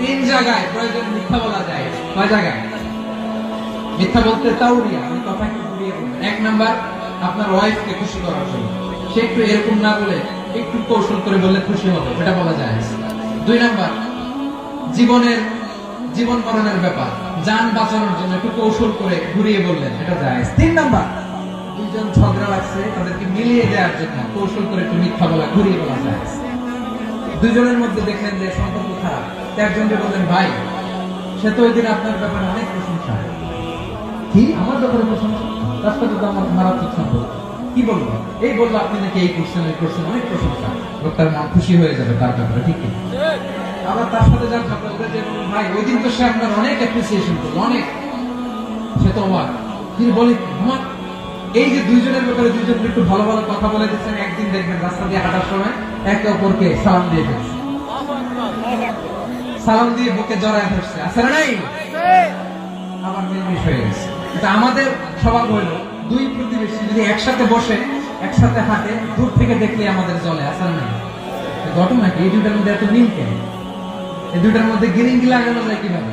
তিন জায়গায় প্রয়োজনে মিথ্যা বলা যায়। কয় জায়গায়? মিথ্যা বলতে তাউরিয়া আমি কথা একটু ঘুরিয়ে এক নাম্বার, আপনার ওয়াইফকে খুশি করার জন্য। সে একটু এরকম না বলে একটু কৌশল করে বললে খুশি হবে এটা বলা যায়। দুই নাম্বার, জীবনের জীবন মরণের ব্যাপার, যান বাঁচানোর জন্য একটু কৌশল করে ঘুরিয়ে বললেন এটা তিন নাম্বার, দুইজন ঝগড়া লাগছে, তাদেরকে মিলিয়ে দেওয়ার জন্য কৌশল করে একটু মিথ্যা বলা, ঘুরিয়ে বলা যায়। দুজনের মধ্যে দেখলেন যে সম্পর্ক খারাপ। একজনকে বললেন, ভাই, সে তো ওই আপনার ব্যাপারে অনেক প্রশংসা কি? আমার ব্যাপারে প্রশংসা? তার সাথে তো আমার মারাত্মক সম্পর্ক। কি বলব? এই বলল, আপনি নাকি এই কোশ্চেন এই করছেন অনেক প্রশংসা। লোকটার মন খুশি হয়ে যাবে তার ব্যাপারে, ঠিক আবার তার সাথে যার করে যে, ভাই, ওই দিন তো সে আপনার অনেক অ্যাপ্রিসিয়েশন করল, অনেক। সে তো অবাক। তিনি বলে, আমার এই যে দুইজনের ব্যাপারে দুইজন একটু ভালো ভালো কথা বলে দিচ্ছেন, একদিন দেখবেন রাস্তা দিয়ে হাঁটার সময় একে অপরকে সালাম দিয়ে ফেলছে। সালাম দিয়ে বুকে জড়ায় ধরছে। আছে না নাই? আবার মিলমিশ হয়ে গেছে। এটা আমাদের স্বভাব হইল। দুই প্রতিবেশী যদি একসাথে বসে, একসাথে হাঁটে, দূর থেকে দেখলে আমাদের জলে আসার নাই? ঘটনা কি? এই দুইটার মধ্যে এত মিল কেন? এই দুইটার মধ্যে গিরিঙ্গি লাগানো যায় কীভাবে?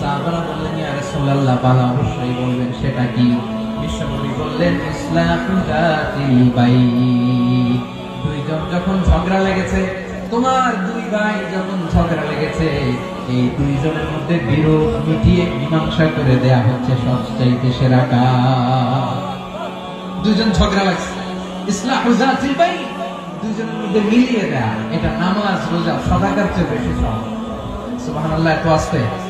সাহাবারা বললেন দুইজন মধ্যে মীমাংসা করে দেয়া হচ্ছে সবচাইতে সেরা দুজন ঝগড়া লাগছে ইসলাম জাতিল দুজনের মধ্যে মিলিয়ে দেয়া, এটা নামাজ, রোজা, সদাকার চেয়ে বেশি সহজ। সুবহানাল্লাহ, একটু আসতে।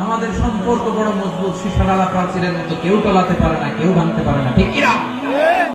আমাদের সম্পর্ক বড় মজবুত শিশারালা প্রাচীরের মতো কেউ টলাতে পারে না, কেউ ভাঙতে পারে না, ঠিক